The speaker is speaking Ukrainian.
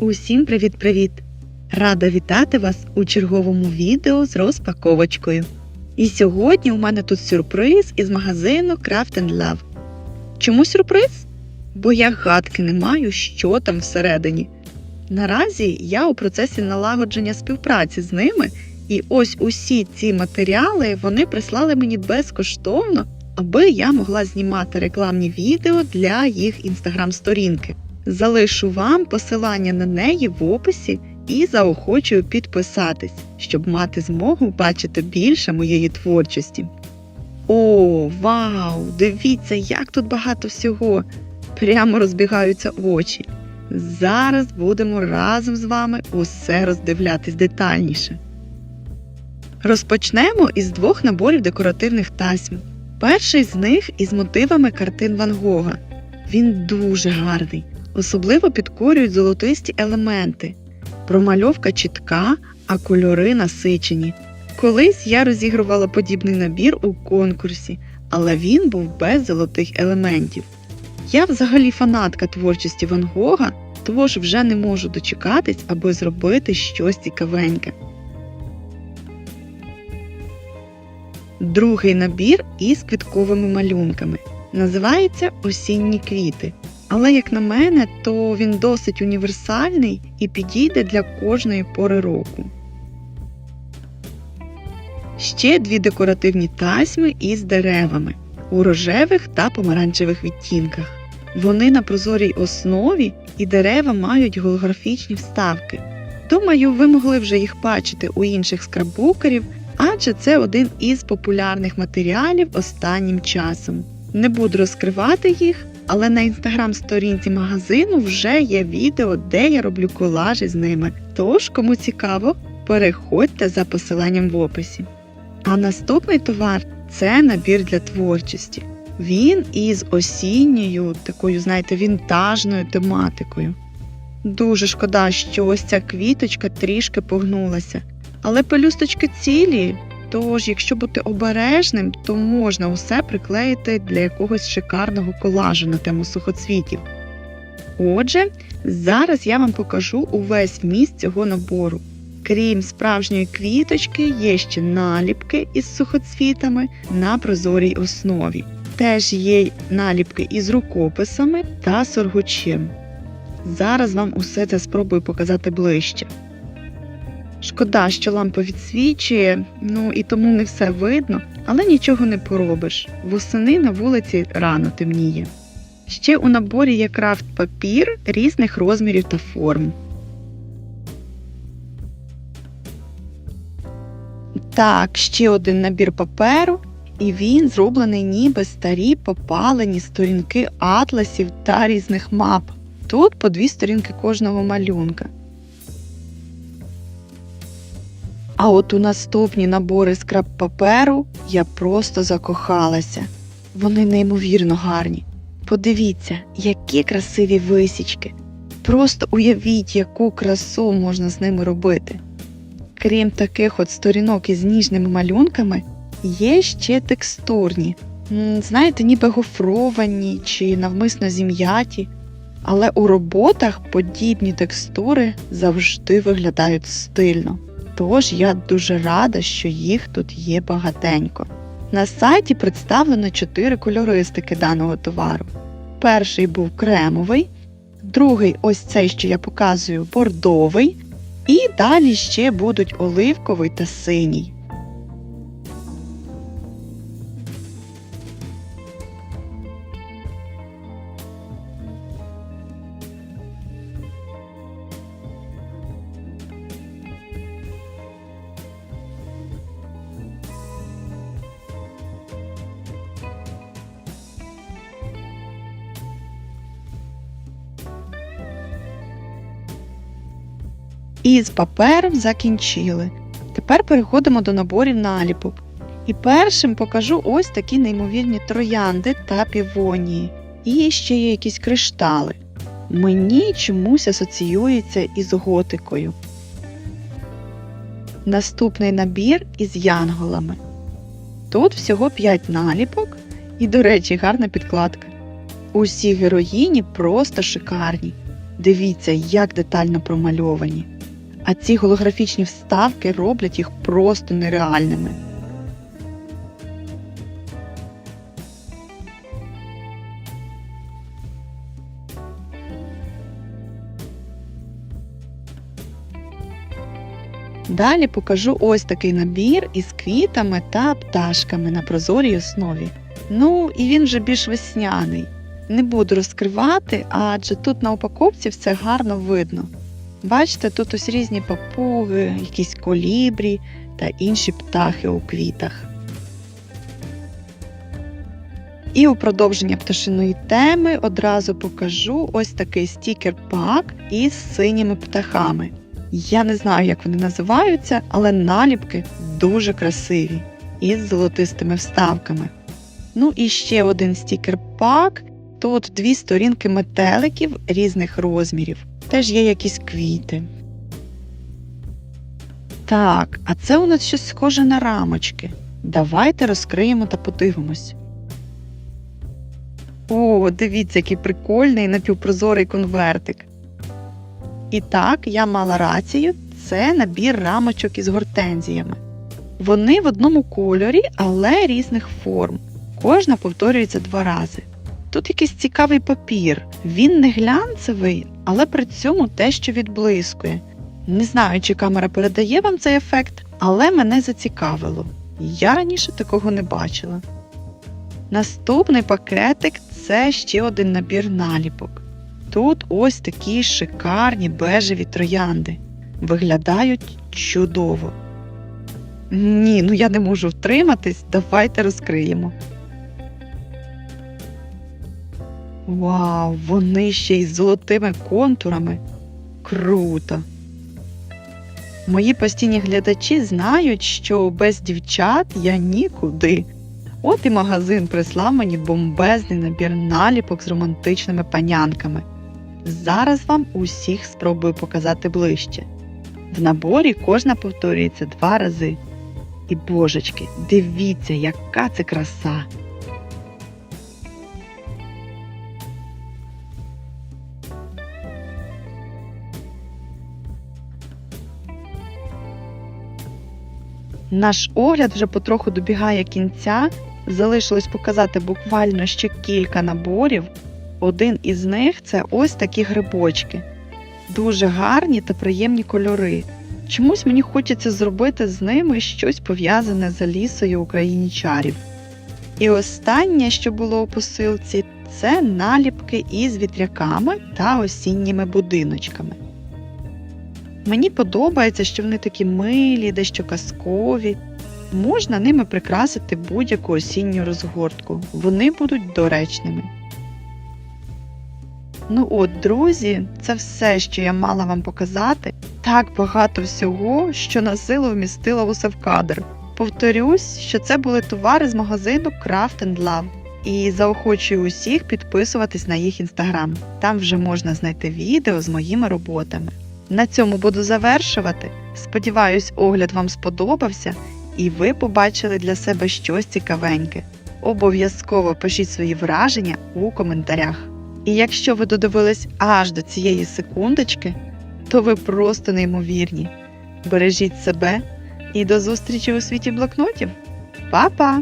Усім привіт-привіт! Рада вітати вас у черговому відео з розпаковочкою. І сьогодні у мене тут сюрприз із магазину Craft and Love. Чому сюрприз? Бо я гадки не маю, що там всередині. Наразі я у процесі налагодження співпраці з ними, і ось усі ці матеріали вони прислали мені безкоштовно, аби я могла знімати рекламні відео для їх інстаграм-сторінки. Залишу вам посилання на неї в описі і заохочую підписатись, щоб мати змогу бачити більше моєї творчості. О, вау! Дивіться, як тут багато всього! Прямо розбігаються очі. Зараз будемо разом з вами усе роздивлятись детальніше. Розпочнемо із двох наборів декоративних тасьм. Перший з них із мотивами картин Ван Гога. Він дуже гарний, особливо підкорюють золотисті елементи. Промальовка чітка, а кольори насичені. Колись я розігрувала подібний набір у конкурсі, але він був без золотих елементів. Я взагалі фанатка творчості Ван Гога, тож вже не можу дочекатись, аби зробити щось цікавеньке. Другий набір із квітковими малюнками. Називається Осінні квіти. Але, як на мене, то він досить універсальний і підійде для кожної пори року. Ще дві декоративні тасьми із деревами у рожевих та помаранчевих відтінках. Вони на прозорій основі і дерева мають голографічні вставки. Думаю, ви могли вже їх бачити у інших скраббукерів, адже це один із популярних матеріалів останнім часом. Не буду розкривати їх, але на інстаграм-сторінці магазину вже є відео, де я роблю колажі з ними. Тож, кому цікаво, переходьте за посиланням в описі. А наступний товар це набір для творчості. Він із осінньою, такою, знаєте, вінтажною тематикою. Дуже шкода, що ось ця квіточка трішки погнулася. Але пелюсточки цілі, тож, якщо бути обережним, то можна усе приклеїти для якогось шикарного колажу на тему сухоцвітів. Отже, зараз я вам покажу увесь вміст цього набору. Крім справжньої квіточки, є ще наліпки із сухоцвітами на прозорій основі. Теж є наліпки із рукописами та соргучем. Зараз вам усе це спробую показати ближче. Шкода, що лампа відсвічує, ну і тому не все видно, але нічого не поробиш. Восени на вулиці рано темніє. Ще у наборі є крафт папір різних розмірів та форм. Так, ще один набір паперу, і він зроблений ніби старі попалені сторінки атласів та різних мап. Тут по дві сторінки кожного малюнка. А от у наступні набори скраб паперу я просто закохалася. Вони неймовірно гарні. Подивіться, які красиві висічки. Просто уявіть, яку красу можна з ними робити. Крім таких от сторінок із ніжними малюнками, є ще текстурні, знаєте, ніби гофровані чи навмисно зім'яті. Але у роботах подібні текстури завжди виглядають стильно. Тож я дуже рада, що їх тут є багатенько. На сайті представлено чотири кольористики даного товару. Перший був кремовий, другий ось цей, що я показую, бордовий, і далі ще будуть оливковий та синій. І з папером закінчили. Тепер переходимо до наборів наліпок. І першим покажу ось такі неймовірні троянди та півонії. І ще є якісь криштали. Мені чомусь асоціюється із готикою. Наступний набір із янголами. Тут всього 5 наліпок і, до речі, гарна підкладка. Усі героїні просто шикарні. Дивіться, як детально промальовані. А ці голографічні вставки роблять їх просто нереальними. Далі покажу ось такий набір із квітами та пташками на прозорій основі. Ну і він вже більш весняний. Не буду розкривати, адже тут на упаковці все гарно видно. Бачите, тут ось різні папуги, якісь колібрі та інші птахи у квітах. І у продовження пташиної теми одразу покажу ось такий стікер-пак із синіми птахами. Я не знаю, як вони називаються, але наліпки дуже красиві із золотистими вставками. Ну і ще один стікер-пак. Тут дві сторінки метеликів різних розмірів. Теж є якісь квіти. Так, а це у нас щось схоже на рамочки. Давайте розкриємо та подивимось. О, дивіться, який прикольний напівпрозорий конвертик. І так, я мала рацію, це набір рамочок із гортензіями. Вони в одному кольорі, але різних форм. Кожна повторюється два рази. Тут якийсь цікавий папір. Він не глянцевий, але при цьому те, що відблискує. Не знаю, чи камера передає вам цей ефект, але мене зацікавило. Я раніше такого не бачила. Наступний пакетик це ще один набір наліпок. Тут ось такі шикарні бежеві троянди. Виглядають чудово. Ні, ну я не можу втриматись, давайте розкриємо. Вау, вони ще й золотими контурами. Круто. Мої постійні глядачі знають, що без дівчат я нікуди. От і магазин прислав мені бомбезний набір наліпок з романтичними панянками. Зараз вам усіх спробую показати ближче. В наборі кожна повторюється два рази. І божечки, дивіться, яка це краса! Наш огляд вже потроху добігає кінця. Залишилось показати буквально ще кілька наборів. Один із них це ось такі грибочки. Дуже гарні та приємні кольори. Чомусь мені хочеться зробити з ними щось пов'язане з Алісою у країні чарів. І останнє, що було у посилці, це наліпки із вітряками та осінніми будиночками. Мені подобається, що вони такі милі, дещо казкові. Можна ними прикрасити будь-яку осінню розгортку. Вони будуть доречними. Ну от, друзі, це все, що я мала вам показати. Так багато всього, що на силу вмістила усе в кадр. Повторюсь, що це були товари з магазину Craft and Love. І заохочую усіх підписуватись на їх інстаграм. Там вже можна знайти відео з моїми роботами. На цьому буду завершувати. Сподіваюсь, огляд вам сподобався і ви побачили для себе щось цікавеньке. Обов'язково пишіть свої враження у коментарях. І якщо ви додивились аж до цієї секундочки, то ви просто неймовірні. Бережіть себе і до зустрічі у світі блокнотів. Па-па!